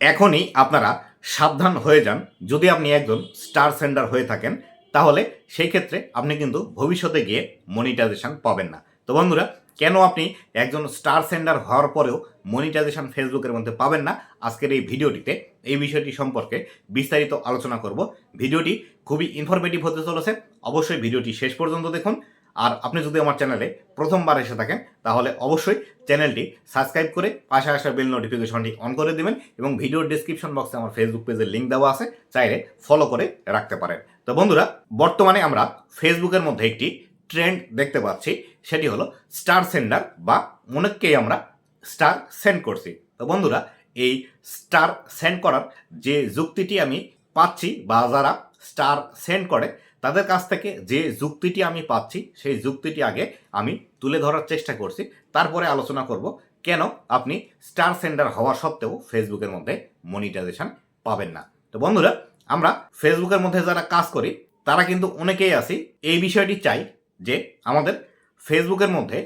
এখনই আপনারা সাবধান হয়ে যান। যদি আপনি একজন স্টার সেন্ডার হয়ে থাকেন, তাহলে সেই ক্ষেত্রে আপনি কিন্তু ভবিষ্যতে গিয়ে মনিটাইজেশন পাবেন না। তো বন্ধুরা, কেন আপনি একজন স্টার সেন্ডার হওয়ার পরেও মনিটাইজেশন ফেসবুকের মধ্যে পাবেন না? আজকের এই ভিডিওটিতে এই বিষয়টি সম্পর্কে বিস্তারিত আলোচনা করব। ভিডিওটি খুবই ইনফরমেটিভ হতে চলেছে। অবশ্যই ভিডিওটি শেষ পর্যন্ত দেখুন। আর আপনি যদি আমার চ্যানেলে প্রথমবার এসে থাকেন, তাহলে অবশ্যই চ্যানেলটি সাবস্ক্রাইব করে পাশে আসা বেল নোটিফিকেশনটি অন করে দেবেন এবং ভিডিওর ডিসক্রিপশন বক্সে আমার ফেসবুক পেজের লিঙ্ক দেওয়া আছে, চাইলে ফলো করে রাখতে পারেন। তো বন্ধুরা, বর্তমানে আমরা ফেসবুকের মধ্যে একটি ট্রেন্ড দেখতে পাচ্ছি, সেটি হলো স্টার সেন্ডার বা অনেককেই আমরা স্টার সেন্ড করছি। তো বন্ধুরা, এই স্টার সেন্ড করার যে যুক্তিটি আমি পাচ্ছি বা যারা স্টার সেন্ড করে তাদের কাছ থেকে যে যুক্তিটি আমি পাচ্ছি, সেই যুক্তিটি আগে আমি তুলে ধরার চেষ্টা করছি। তারপরে আলোচনা করব কেন আপনি স্টার সেন্ডার হওয়া সত্ত্বেও ফেসবুকের মধ্যে মনিটাইজেশন পাবেন না। তো বন্ধুরা, আমরা ফেসবুকের মধ্যে যারা কাজ করি, তারা কিন্তু অনেকেই আছি। এই বিষয়টি চাই যে আমাদের ফেসবুকের মধ্যে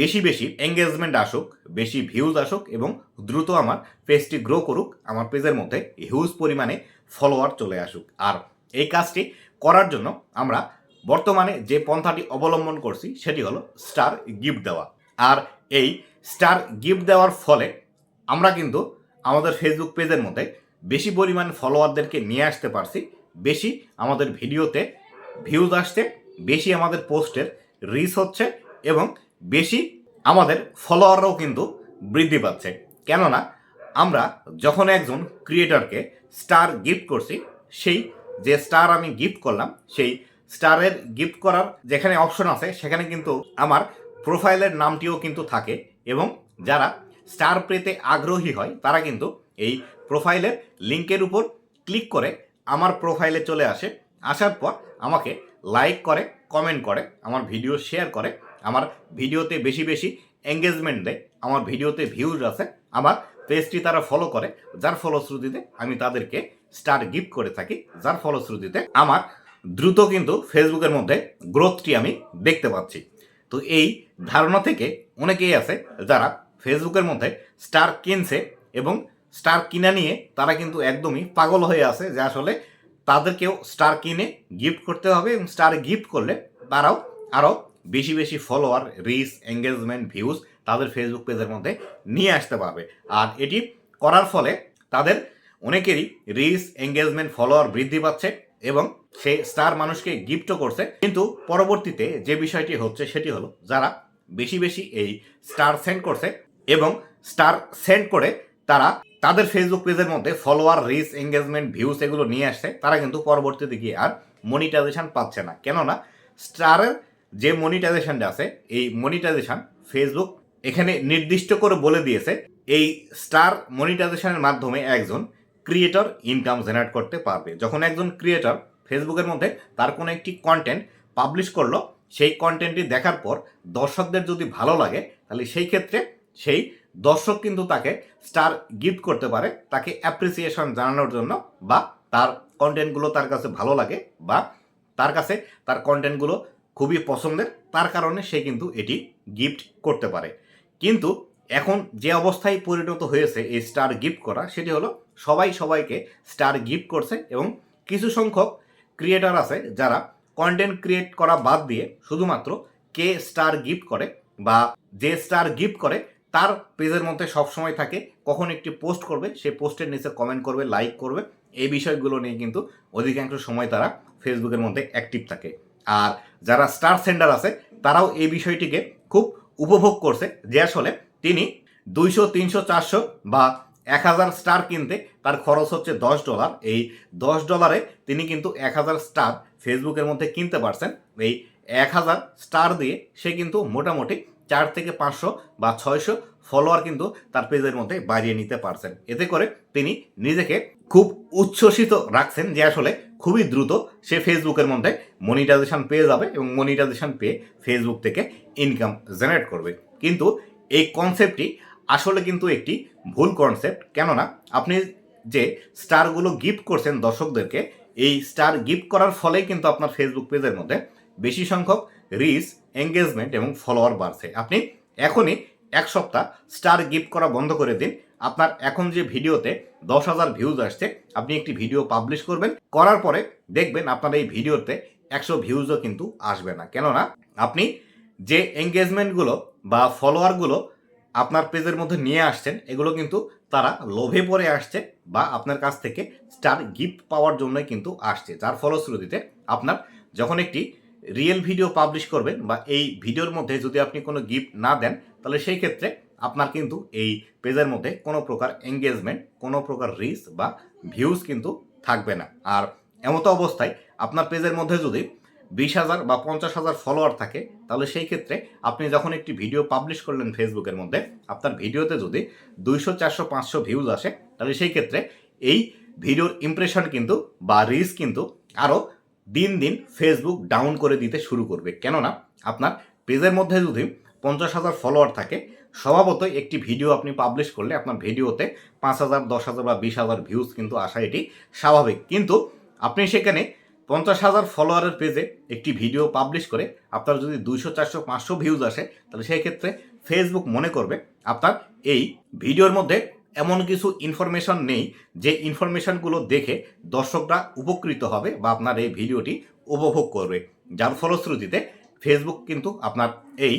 বেশি বেশি এঙ্গেজমেন্ট আসুক, বেশি ভিউজ আসুক এবং দ্রুত আমার পেজটি গ্রো করুক, আমার পেজের মধ্যে হিউজ পরিমাণে ফলোয়ার চলে আসুক। আর এই কাজটি করার জন্য আমরা বর্তমানে যে পন্থাটি অবলম্বন করছি, সেটি হলো স্টার গিফট দেওয়া। আর এই স্টার গিফট দেওয়ার ফলে আমরা কিন্তু আমাদের ফেসবুক পেজের মধ্যে বেশি পরিমাণ ফলোয়ারদেরকে নিয়ে আসতে পারছি, বেশি আমাদের ভিডিওতে ভিউজ আসছে, বেশি আমাদের পোস্টের রিচ হচ্ছে এবং বেশি আমাদের ফলোয়াররাও কিন্তু বৃদ্ধি পাচ্ছে। কেননা আমরা যখন একজন ক্রিয়েটারকে স্টার গিফট করছি, সেই যে স্টার আমি গিফট করলাম, সেই স্টারের গিফট করার যেখানে অপশন আছে, সেখানে কিন্তু আমার প্রোফাইলের নামটিও কিন্তু থাকে এবং যারা স্টার পেতে আগ্রহী হয়, তারা কিন্তু এই প্রোফাইলের লিঙ্কের উপর ক্লিক করে আমার প্রোফাইলে চলে আসে। আসার পর আমাকে লাইক করে কমেন্ট করে, আমার ভিডিও শেয়ার করে, আমার ভিডিওতে বেশি বেশি এঙ্গেজমেন্ট দেয়, আমার ভিডিওতে ভিউজ আছে আমার পেজটি তারা ফলো করে, যার ফলশ্রুতিতে আমি তাদেরকে স্টার গিফট করে থাকি, যার ফলশ্রুতিতে আমার দ্রুত কিন্তু ফেসবুকের মধ্যে গ্রোথটি আমি দেখতে পাচ্ছি। তো এই ধারণা থেকে অনেকেই আছে যারা ফেসবুকের মধ্যে স্টার কিনছে এবং স্টার কিনা নিয়ে তারা কিন্তু একদমই পাগল হয়ে আছে যে আসলে তাদেরকেও স্টার কিনে গিফট করতে হবে এবং স্টার গিফট করলে তারাও আরও বেশি বেশি ফলোয়ার রিচ এঙ্গেজমেন্ট ভিউজ তাদের ফেসবুক পেজের মধ্যে নিয়ে আসতে পারবে। আর এটি করার ফলে তাদের অনেকেরই রিচ এঙ্গেজমেন্ট, ফলোয়ার বৃদ্ধি পাচ্ছে এবং সে স্টার মানুষকে গিফটও করছে। কিন্তু পরবর্তীতে যে বিষয়টি হচ্ছে সেটি হলো যারা বেশি বেশি এই স্টার সেন্ড করছে এবং স্টার সেন্ড করে তারা তাদের ফেসবুক পেজের মধ্যে ফলোয়ার রিচ এঙ্গেজমেন্ট, ভিউস এগুলো নিয়ে আসছে, তারা কিন্তু পরবর্তীতে গিয়ে আর মনিটাইজেশন পাচ্ছে না। কেননা স্টারের যে মনিটাইজেশনটা আছে, এই মনিটাইজেশন ফেসবুক এখানে নির্দিষ্ট করে বলে দিয়েছে, এই স্টার মনিটাইজেশনের মাধ্যমে একজন ক্রিয়েটর ইনকাম জেনারেট করতে পারবে। যখন একজন ক্রিয়েটর ফেসবুকের মধ্যে তার কোনো একটি কন্টেন্ট পাবলিশ করল, সেই কন্টেন্টটি দেখার পর দর্শকদের যদি ভালো লাগে, তাহলে সেই ক্ষেত্রে সেই দর্শক কিন্তু তাকে স্টার গিফট করতে পারে, তাকে অ্যাপ্রিসিয়েশন জানানোর জন্য বা তার কন্টেন্টগুলো তার কাছে ভালো লাগে বা তার কাছে তার কন্টেন্টগুলো খুবই পছন্দের, তার কারণে সে কিন্তু এটি গিফট করতে পারে। কিন্তু এখন যে অবস্থায় পরিণত হয়েছে এই স্টার গিফট করা, সেটি হলো সবাই সবাইকে স্টার গিফট করছে এবং কিছু সংখ্যক ক্রিয়েটার আছে যারা কন্টেন্ট ক্রিয়েট করা বাদ দিয়ে শুধুমাত্র কে স্টার গিফট করে বা যে স্টার গিফট করে তার পেজের মধ্যে সবসময় থাকে, কখন একটি পোস্ট করবে সে পোস্টের নিচে কমেন্ট করবে লাইক করবে। এই বিষয়গুলো নিয়ে কিন্তু অধিকাংশ সময় তারা ফেসবুকের মধ্যে অ্যাক্টিভ থাকে। আর যারা স্টার সেন্ডার আছে, তারাও এই বিষয়টিকে খুব উপভোগ করছে। যে আসলে তিনি দুইশো, তিনশো, চারশো বা এক হাজার স্টার কিনতে তার খরচ হচ্ছে দশ ডলার। এই দশ ডলারে তিনি কিন্তু এক হাজার স্টার ফেসবুকের মধ্যে কিনতে পারছেন। এই এক হাজার স্টার দিয়ে সে কিন্তু মোটামুটি চার থেকে পাঁচশো বা ছয়শো ফলোয়ার কিন্তু তার পেজের মধ্যে বাড়িয়ে নিতে পারছেন। এতে করে তিনি নিজেকে খুব উচ্ছ্বসিত রাখছেন যে আসলে খুবই দ্রুত সে ফেসবুকের মধ্যে মনিটাইজেশন পেয়ে যাবে এবং মনিটাইজেশন পেয়ে ফেসবুক থেকে ইনকাম জেনারেট করবে। কিন্তু এই কনসেপ্টটি আসলে কিন্তু একটি ভুল কনসেপ্ট কেননা, আপনি যে স্টারগুলো গিফট করছেন দর্শকদেরকে, এই স্টার গিফট করার ফলেই কিন্তু আপনার ফেসবুক পেজের মধ্যে বেশি সংখ্যক রিচ এঙ্গেজমেন্ট এবং ফলোয়ার বাড়ছে। আপনি এখনই এক সপ্তাহ স্টার গিফট করা বন্ধ করে দিন। আপনার এখন যে ভিডিওতে দশ হাজার ভিউজ আসছে, আপনি একটি ভিডিও পাবলিশ করবেন। করার পরে দেখবেন আপনার এই ভিডিওতে একশো ভিউজও কিন্তু আসবে না। কেননা, আপনি যে এঙ্গেজমেন্টগুলো বা ফলোয়ারগুলো আপনার পেজের মধ্যে নিয়ে আসছেন, এগুলো কিন্তু তারা লোভে পড়ে আসছে বা আপনার কাছ থেকে স্টার গিফট পাওয়ার জন্যই কিন্তু আসছে। যার ফলশ্রুতিতে আপনার যখন একটি রিয়েল ভিডিও পাবলিশ করবেন বা এই ভিডিওর মধ্যে যদি আপনি কোনো গিফট না দেন, তাহলে সেই ক্ষেত্রে আপনার কিন্তু এই পেজের মধ্যে কোনো প্রকার এঙ্গেজমেন্ট কোনো প্রকার রিস বা ভিউজ কিন্তু থাকবে না। আর এমতো অবস্থায় আপনার পেজের মধ্যে যদি বিশ হাজার বা পঞ্চাশ হাজার ফলোয়ার থাকে, তাহলে সেই ক্ষেত্রে আপনি যখন একটি ভিডিও পাবলিশ করলেন ফেসবুকের মধ্যে, আপনার ভিডিওতে যদি দুইশো, চারশো, পাঁচশো ভিউজ আসে, তাহলে সেই ক্ষেত্রে এই ভিডিওর ইমপ্রেশন কিন্তু বা রিস কিন্তু আরও দিন দিন ফেসবুক ডাউন করে দিতে শুরু করবে। কেননা আপনার পেজের মধ্যে যদি পঞ্চাশ হাজার ফলোয়ার থাকে, স্বভাবতই একটি ভিডিও আপনি পাবলিশ করলে আপনার ভিডিওতে পাঁচ হাজার, দশ হাজার বা বিশ হাজার ভিউজ কিন্তু আসা এটি স্বাভাবিক। কিন্তু আপনি সেখানে পঞ্চাশ হাজার ফলোয়ারের পেজে একটি ভিডিও পাবলিশ করে আপনার যদি দুইশো, চারশো, পাঁচশো ভিউজ আসে, তাহলে সেই ক্ষেত্রে ফেসবুক মনে করবে আপনার এই ভিডিওর মধ্যে এমন কিছু ইনফরমেশন নেই যে ইনফরমেশনগুলো দেখে দর্শকরা উপকৃত হবে বা আপনার এই ভিডিওটি উপভোগ করবে। যার ফলশ্রুতিতে ফেসবুক কিন্তু আপনার এই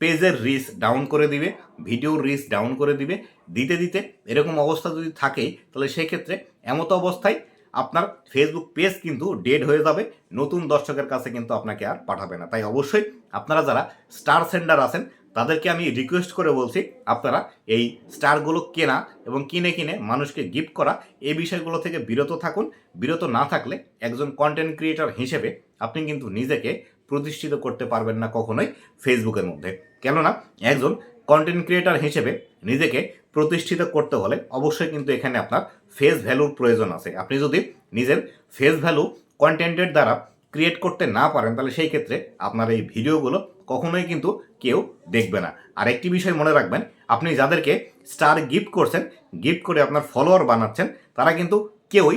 পেজের রিস ডাউন করে দিবে ভিডিওর রিস ডাউন করে দিবে। দিতে দিতে এরকম অবস্থা যদি থাকে তাহলে সেক্ষেত্রে এমতো অবস্থায় আপনার ফেসবুক পেজ কিন্তু ডেড হয়ে যাবে। নতুন দর্শকের কাছে কিন্তু আপনাকে আর পাঠাবে না। তাই অবশ্যই আপনারা যারা স্টার সেন্ডার আছেন, তাদেরকে আমি রিকোয়েস্ট করে বলছি, আপনারা এই স্টারগুলো কেনা এবং কিনে কিনে মানুষকে গিফট করা, এই বিষয়গুলো থেকে বিরত থাকুন। বিরত না থাকলে একজন কন্টেন্ট ক্রিয়েটর হিসেবে আপনি কিন্তু নিজেকে প্রতিষ্ঠিত করতে পারবেন না কখনোই ফেসবুকের মধ্যে। কেননা, একজন কন্টেন্ট ক্রিয়েটার হিসেবে নিজেকে প্রতিষ্ঠিত করতে হলে অবশ্যই কিন্তু এখানে আপনার ফেস ভ্যালুর প্রয়োজন আছে। আপনি যদি নিজের ফেস ভ্যালু কন্টেন্টের দ্বারা ক্রিয়েট করতে না পারেন, তাহলে সেই ক্ষেত্রে আপনার এই ভিডিওগুলো কখনোই কিন্তু কেউ দেখবে না। আর একটি বিষয় মনে রাখবেন, আপনি যাদেরকে স্টার গিফট করছেন গিফট করে আপনার ফলোয়ার বানাচ্ছেন, তারা কিন্তু কেউই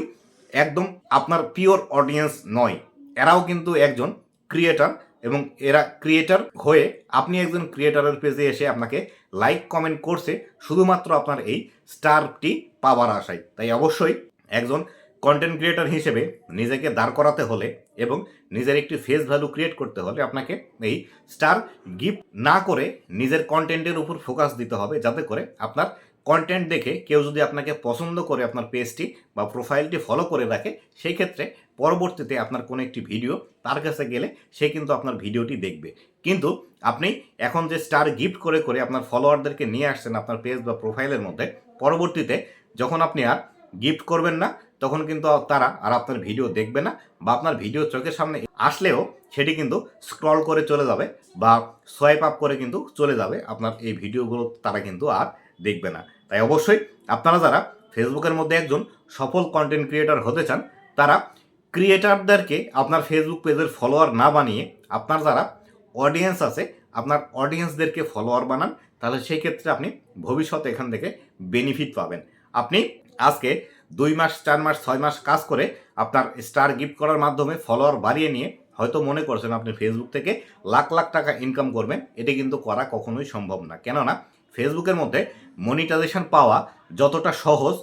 একদম আপনার পিওর অডিয়েন্স নয়। এরাও কিন্তু একজন ক্রিয়েটার এবং এরা ক্রিয়েটার হয়ে আপনি একজন ক্রিয়েটারের পেজে এসে আপনাকে লাইক কমেন্ট করছে, শুধুমাত্র আপনার এই স্টারটি পাওয়ার আশায়। তাই অবশ্যই একজন কন্টেন্ট ক্রিয়েটার হিসেবে নিজেকে দাঁড় করাতে হলে এবং নিজের একটি ফেস ভ্যালু ক্রিয়েট করতে হলে আপনাকে এই স্টার গিফট না করে নিজের কন্টেন্টের উপর ফোকাস দিতে হবে, যাতে করে আপনার কন্টেন্ট দেখে কেউ যদি আপনাকে পছন্দ করে আপনার পেজটি বা প্রোফাইলটি ফলো করে রাখে, সেই ক্ষেত্রে পরবর্তীতে আপনার কোনো একটি ভিডিও তার কাছে গেলে সে কিন্তু আপনার ভিডিওটি দেখবে। কিন্তু আপনি এখন যে স্টার গিফট করে করে আপনার ফলোয়ারদেরকে নিয়ে আসছেন আপনার পেজ বা প্রোফাইলের মধ্যে, পরবর্তীতে যখন আপনি আর গিফট করবেন না, তখন কিন্তু তারা আর আপনার ভিডিও দেখবে না বা আপনার ভিডিও চোখের সামনে আসলেও সেটি কিন্তু স্ক্রল করে চলে যাবে বা সোয়াইপ আপ করে কিন্তু চলে যাবে আপনার এই ভিডিওগুলো তারা কিন্তু আর দেখবে না। তাই অবশ্যই আপনারা যারা ফেসবুকের মধ্যে একজন সফল কন্টেন্ট ক্রিয়েটর হতে চান, তারা ক্রিয়েটারদেরকে আপনার ফেসবুক পেজের ফলোয়ার না বানিয়ে আপনার যারা অডিয়েন্স আছে, আপনার অডিয়েন্সদেরকে ফলোয়ার বানান, তাহলে সেই ক্ষেত্রে আপনি ভবিষ্যতে এখান থেকে বেনিফিট পাবেন। আপনি আজকে দুই মাস, চার মাস, ছয় মাস কাজ করে আপনার স্টার গিফট করার মাধ্যমে ফলোয়ার বাড়িয়ে নিয়ে হয়তো মনে করছেন আপনি ফেসবুক থেকে লাখ লাখ টাকা ইনকাম করবেন, এটি কিন্তু করা কখনোই সম্ভব না। কেননা ফেসবুকের মধ্যে মনিটাইজেশন পাওয়া যতটা সহজ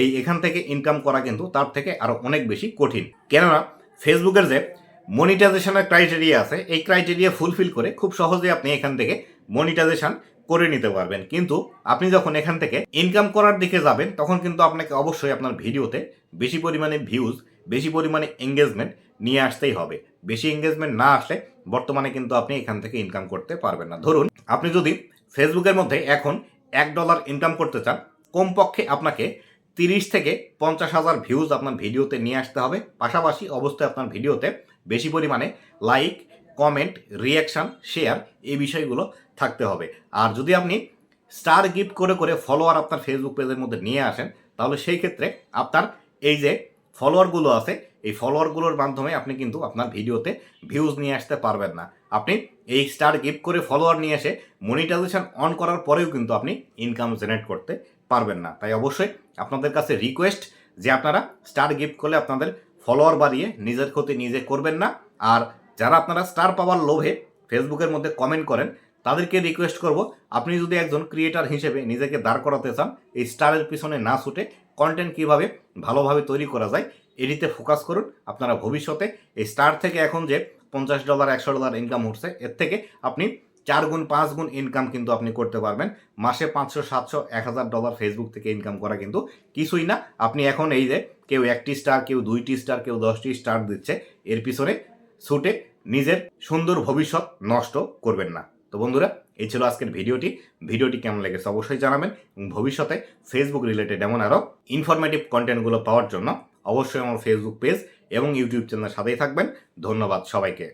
এই এখান থেকে ইনকাম করা কিন্তু তার থেকে আরও অনেক বেশি কঠিন। কেননা ফেসবুকের যে মনিটাইজেশনের ক্রাইটেরিয়া আছে, এই ক্রাইটেরিয়া ফুলফিল করে খুব সহজেই আপনি এখান থেকে মনিটাইজেশন করে নিতে পারবেন। কিন্তু আপনি যখন এখান থেকে ইনকাম করার দিকে যাবেন, তখন কিন্তু আপনাকে অবশ্যই আপনার ভিডিওতে বেশি পরিমাণে ভিউজ বেশি পরিমাণে এঙ্গেজমেন্ট নিয়ে আসতেই হবে। বেশি এঙ্গেজমেন্ট না আসলে বর্তমানে কিন্তু আপনি এখান থেকে ইনকাম করতে পারবেন না। ধরুন, আপনি যদি ফেসবুকের মধ্যে এখন এক ডলার ইনকাম করতে চান, কমপক্ষে আপনাকে তিরিশ থেকে পঞ্চাশ হাজার ভিউজ আপনার ভিডিওতে নিয়ে আসতে হবে। পাশাপাশি অবশ্যই আপনার ভিডিওতে বেশি পরিমাণে লাইক কমেন্ট রিয়াকশান শেয়ার এই বিষয়গুলো থাকতে হবে। আর যদি আপনি স্টার গিফট করে করে ফলোয়ার আপনার ফেসবুক পেজের মধ্যে নিয়ে আসেন, তাহলে সেই ক্ষেত্রে আপনার এই যে ফলোয়ারগুলো আছে, এই ফলোয়ারগুলোর মাধ্যমে আপনি কিন্তু আপনার ভিডিওতে ভিউজ নিয়ে আসতে পারবেন না। আপনি এই স্টার গিফট করে ফলোয়ার নিয়ে এসে মনিটাইজেশন অন করার পরেও কিন্তু আপনি ইনকাম জেনারেট করতে পারবেন না। তাই অবশ্যই আপনাদের কাছে রিকোয়েস্ট যে আপনারা স্টার গিফট করলে আপনাদের ফলোয়ার বাড়িয়ে নিজের ক্ষতি নিজে করবেন না। আর যারা আপনারা স্টার পাওয়ার লোভে ফেসবুকের মধ্যে কমেন্ট করেন, তাদেরকে রিকোয়েস্ট করব, আপনি যদি একজন ক্রিয়েটার হিসেবে নিজেকে দাঁড় করাতে চান, এই স্টারের পিছনে না ছুটে কন্টেন্ট কীভাবে ভালোভাবে তৈরি করা যায়, এটিতে ফোকাস করুন। আপনারা ভবিষ্যতে এই স্টার থেকে এখন যে পঞ্চাশ ডলার একশো ডলার ইনকাম হচ্ছে এর থেকে আপনি চার গুণ পাঁচ গুণ ইনকাম কিন্তু আপনি করতে পারবেন। মাসে পাঁচশো, সাতশো, এক হাজার ডলার ফেসবুক থেকে ইনকাম করা কিন্তু কিছুই না। আপনি এখন এই যে কেউ একটি স্টার কেউ দুইটি স্টার কেউ দশটি স্টার দিচ্ছে, এর পিছনে ছুটে নিজের সুন্দর ভবিষ্যৎ নষ্ট করবেন না। তো বন্ধুরা, এই ছিল আজকের ভিডিওটি। ভিডিওটি কেমন লেগেছে অবশ্যই জানাবেন এবং ভবিষ্যতে ফেসবুক রিলেটেড এমন আরও ইনফরমেটিভ কন্টেন্টগুলো পাওয়ার জন্য অবশ্যই আমার ফেসবুক পেজ এবং ইউটিউব চ্যানেলের সাথেই থাকবেন। ধন্যবাদ সবাইকে।